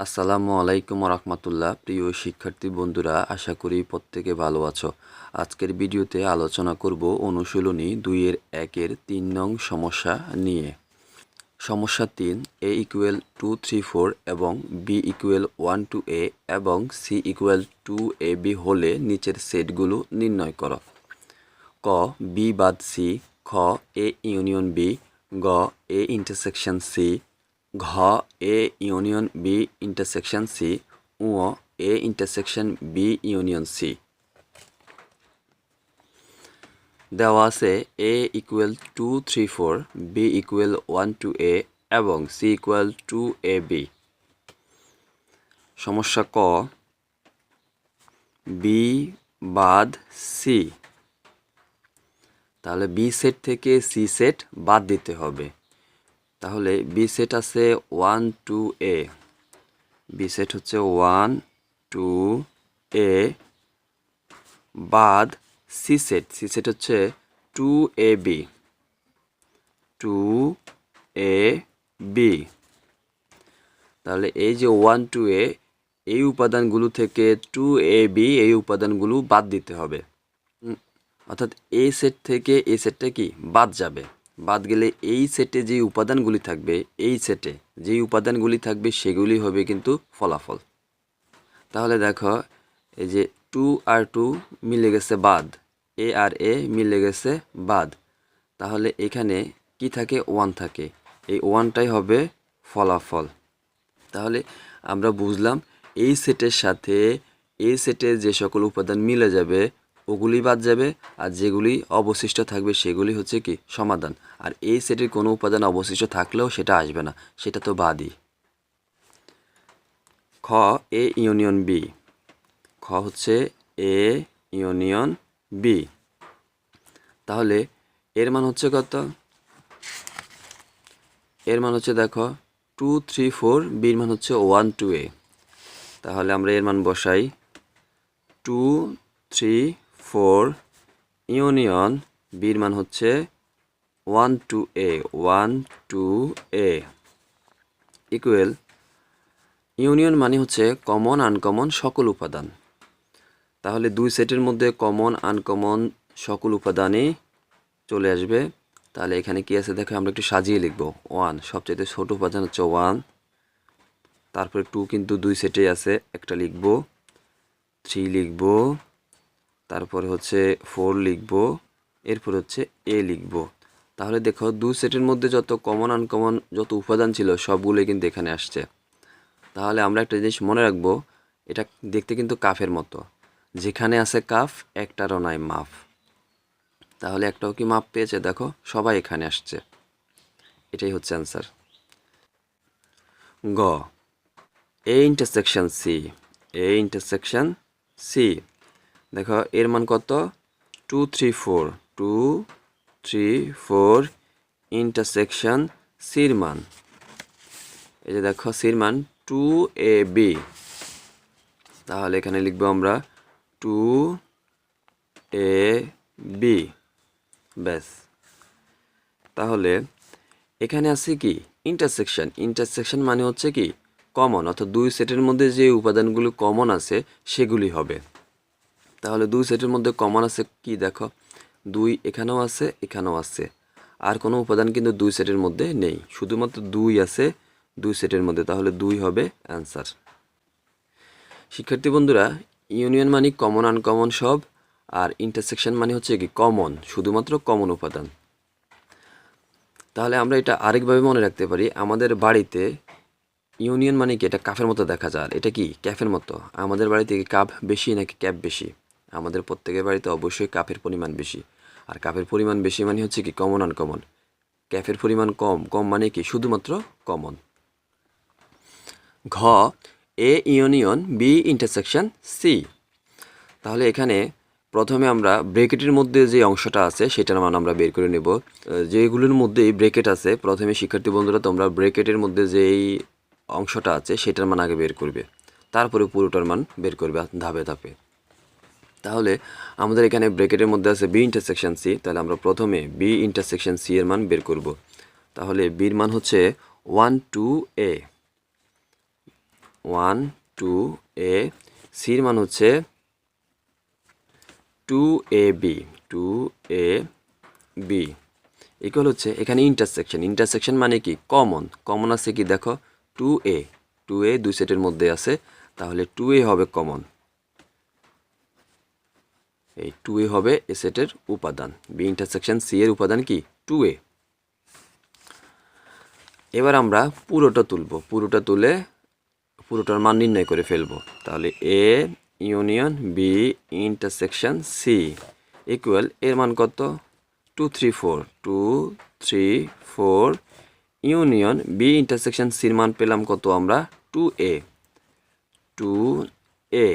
আসসালামু আলাইকুম রহমতুল্লাহ প্রিয় শিক্ষার্থী বন্ধুরা, আশা করি প্রত্যেকে ভালো আছো। আজকের ভিডিওতে আলোচনা করব অনুশীলনী দুইয়ের একের তিন নং সমস্যা নিয়ে। সমস্যা তিন, A equal to three four এবং B equal one two A এবং C equal to A B হলে নিচের সেটগুলো নির্ণয় করো। ক, বি বাদ সি, খ, এ ইউনিয়ন বি, গ, এ ইন্টারসেকশন সি ঘ, A union, B intersection, C uh A intersection, B union, C. দেওয়া আছে A equal to three four, B equal one two A এবং C equal to A B. সমস্যা ক, B বাদ C. তাহলে B set থেকে C set বাদ দিতে হবে। তাহলে বি সেট আছে one two A B set হচ্ছে ওয়ান টু এ বাদ সি সেট সি সেট হচ্ছে two A B two A B তাহলে এই যে ওয়ান টু এ এই উপাদানগুলো থেকে টু এ বি এই উপাদানগুলো বাদ দিতে হবে। অর্থাৎ এই সেট থেকে এই সেটটা কি? বাদ যাবে। বাদ গেলে এই সেটে যে উপাদানগুলি থাকবে, এই সেটে যেই উপাদানগুলি থাকবে সেগুলি হবে কিন্তু ফলাফল। তাহলে দেখো, এই যে টু আর টু মিলে গেছে বাদ, এ আর এ মিলে গেছে বাদ। তাহলে এখানে কি থাকে? ওয়ান থাকে। এই ওয়ানটাই হবে ফলাফল। তাহলে আমরা বুঝলাম এই সেটের সাথে, এই সেটের যে সকল উপাদান মিলে যাবে ওগুলি বাদ যাবে আর যেগুলি অবশিষ্ট থাকবে সেগুলি হচ্ছে কি সমাধান। আর এই সেটের কোনো উপাদান অবশিষ্ট থাকলেও সেটা আসবে না, সেটা তো বাদই। খ এ ইউনিয়ন বি খ হচ্ছে এ ইউনিয়ন বি তাহলে এর মান হচ্ছে কত? এর মান হচ্ছে দেখো টু থ্রি ফোর বির মান হচ্ছে ওয়ান টু এ তাহলে আমরা এর মান বসাই। টু থ্রি ফোর ইউনিয়ন বির মান হচ্ছে one two A, one two A. Equal, union মানে হচ্ছে কমন, আনকমন সকল উপাদান। তাহলে দুই সেটের মধ্যে কমন, আনকমন সকল উপাদানই চলে আসবে। তাহলে এখানে কি আছে দেখো, আমরা একটু সাজিয়ে লিখব। ওয়ান সবচেয়ে ছোট উপাদান হচ্ছে ওয়ান। তারপরে টু কিন্তু দুই সেটে আছে, একটা লিখব, থ্রি লিখব। তারপরে হচ্ছে ফোর লিখব, এরপর হচ্ছে এ লিখব। তাহলে দেখো, দু সেটের মধ্যে যত কমন আনকমন যত উপাদান ছিল, সবগুলোই কিন্তু এখানে আসছে। তাহলে আমরা একটা জিনিস মনে রাখব, এটা দেখতে কিন্তু কাফের মতো। যেখানে আছে কাফ, একটারও নাই মাফ। তাহলে একটাও কি মাপ পেয়েছে? দেখো, সবাই এখানে আসছে। এটাই হচ্ছে অ্যান্সার গ A intersection C A intersection C দেখো, এর মান কত? Two three four two three four intersection সির মান। এই যে দেখো, সির মান টু এ বি তাহলে এখানে লিখব আমরা টু এ বি ব্যাস। তাহলে এখানে আছে কি? ইন্টারসেকশন ইন্টারসেকশন মানে হচ্ছে কি? কমন অর্থাৎ দুই সেটের মধ্যে যে উপাদানগুলো কমন আছে, সেগুলি হবে। তাহলে দুই সেটের মধ্যে কমন আছে কি দেখো? দুই এখানেও আছে এখানেও আছে। আর কোনো উপাদান কিন্তু দুই সেটের মধ্যে নেই। শুধুমাত্র দুই আছে, দুই সেটের মধ্যে। তাহলে দুই হবে অ্যান্সার। শিক্ষার্থী বন্ধুরা, ইউনিয়ন মানে কমন, আনকমন সব, আর ইন্টারসেকশন মানে হচ্ছে কি কমন, শুধুমাত্র কমন উপাদান। তাহলে আমরা এটা আরেকভাবে মনে রাখতে পারি, আমাদের বাড়িতে ইউনিয়ন মানে কি? এটা কাফের মতো দেখা যায়। এটা কি? ক্যাফের মতো। আমাদের বাড়িতে কি কাপ বেশি নাকি ক্যাপ বেশি? আমাদের প্রত্যেকের বাড়িতে অবশ্যই কাপের পরিমাণ বেশি। আর কাপের পরিমাণ বেশি মানে হচ্ছে কি কমন আনকমন ক্যাফের পরিমাণ কম কম মানে কি, শুধুমাত্র কমন ঘ A union B intersection C তাহলে এখানে প্রথমে আমরা ব্রেকেটের মধ্যে যে অংশটা আছে, সেটার মান আমরা বের করে নেব। যেগুলোর মধ্যেই ব্রেকেট আছে, প্রথমে শিক্ষার্থী বন্ধুরা, তোমরা ব্রেকেটের মধ্যে যেই অংশটা আছে, সেটার মান আগে বের করবে। তারপরে পুরোটার মান বের করবে ধাপে ধাপে। তাহলে আমাদের এখানে ব্রেকেটের মধ্যে আছে বি ইন্টারসেকশন সি তাহলে আমরা প্রথমে বি ইন্টারসেকশন সি এর মান বের করব। তাহলে বির মান হচ্ছে one two A one two A সির মান হচ্ছে two A B two A B equal হচ্ছে এখানে ইন্টারসেকশন ইন্টারসেকশন মানে কি? কমন কমন আছে কি? দেখো টু এ টু এ দুই সেটের মধ্যে আছে। তাহলে টু এ হবে কমন এই টু এ হবে এ সেটের উপাদান। বি ইন্টারসেকশন সি এর উপাদান কি? টু এ এবার আমরা পুরোটা তুলব। পুরোটা তুলে পুরোটার মান নির্ণয় করে ফেলব। তাহলে A union B intersection C equal এর মান কত? Two three four two three four union B intersection সির মান পেলাম কত আমরা? Two A two A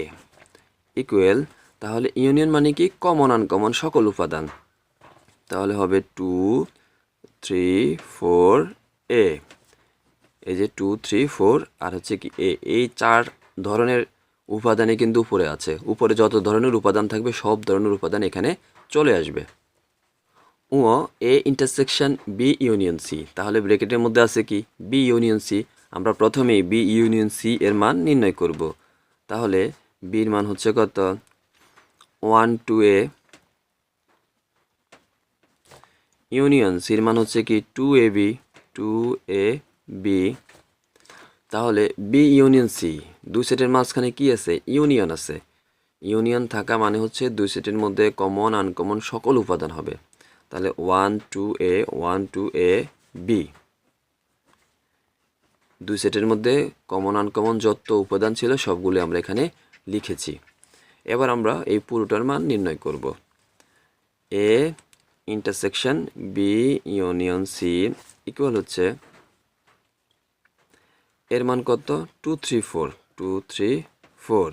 equal তাহলে ইউনিয়ন মানে কি? কমন আনকমন সকল উপাদান। তাহলে হবে টু থ্রি ফোর এ এই যে টু থ্রি ফোর আর হচ্ছে কি এ এই চার ধরনের উপাদানই কিন্তু উপরে আছে। উপরে যত ধরনের উপাদান থাকবে, সব ধরনের উপাদান এখানে চলে আসবে। ও A intersection B union C তাহলে ব্রেকেটের মধ্যে আছে কি? বি ইউনিয়ন সি আমরা প্রথমেই বি ইউনিয়ন সি এর মান নির্ণয় করব। তাহলে বির মান হচ্ছে কত? ওয়ান টু এ ইউনিয়ন সির মান হচ্ছে কি two A B two A B তাহলে বি ইউনিয়ন সি দুই সেটের মাঝখানে কি আছে? ইউনিয়ন আছে। ইউনিয়ন থাকা মানে হচ্ছে দুই সেটের মধ্যে কমন আনকমন সকল উপাদান হবে। তাহলে one two A one two A B দুই সেটের মধ্যে কমন আনকমন যত উপাদান ছিল সবগুলো আমরা এখানে লিখেছি। এবার আমরা এই পুরোটার মান নির্ণয় করব। A intersection B union C equal হচ্ছে এর মান কত? Two three four two three four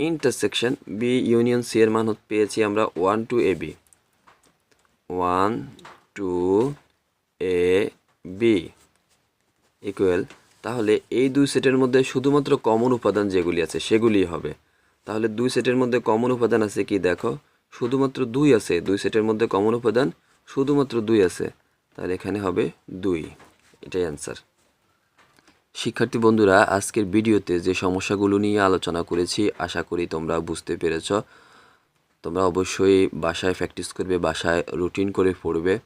intersection B union C এর মান পেয়েছি আমরা one two A B one two A B equal তাহলে এই দুই সেটের মধ্যে শুধুমাত্র কমন উপাদান যেগুলি আছে সেগুলি হবে। তাহলে দুই সেটের মধ্যে কমন উপাদান আছে কি? দেখো, শুধুমাত্র দুই আছে। দুই সেটের মধ্যে কমন উপাদান, শুধুমাত্র দুই আছে। তাহলে এখানে হবে দুই। এটাই অ্যান্সার শিক্ষার্থী বন্ধুরা, আজকের ভিডিওতে যে সমস্যাগুলো নিয়ে আলোচনা করেছি, আশা করি তোমরা বুঝতে পেরেছ। তোমরা অবশ্যই বাসায় প্র্যাকটিস করবে, বাসায় রুটিন করে পড়বে।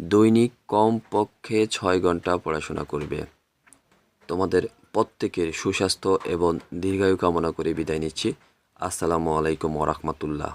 দৈনিক কম পক্ষে ছয় ঘণ্টা পড়াশোনা করবে। তোমাদের প্রত্যেকের সুস্বাস্থ্য এবং দীর্ঘায়ু কামনা করে বিদায় নিচ্ছি। আসসালামু আলাইকুম ওরহমতুল্লাহ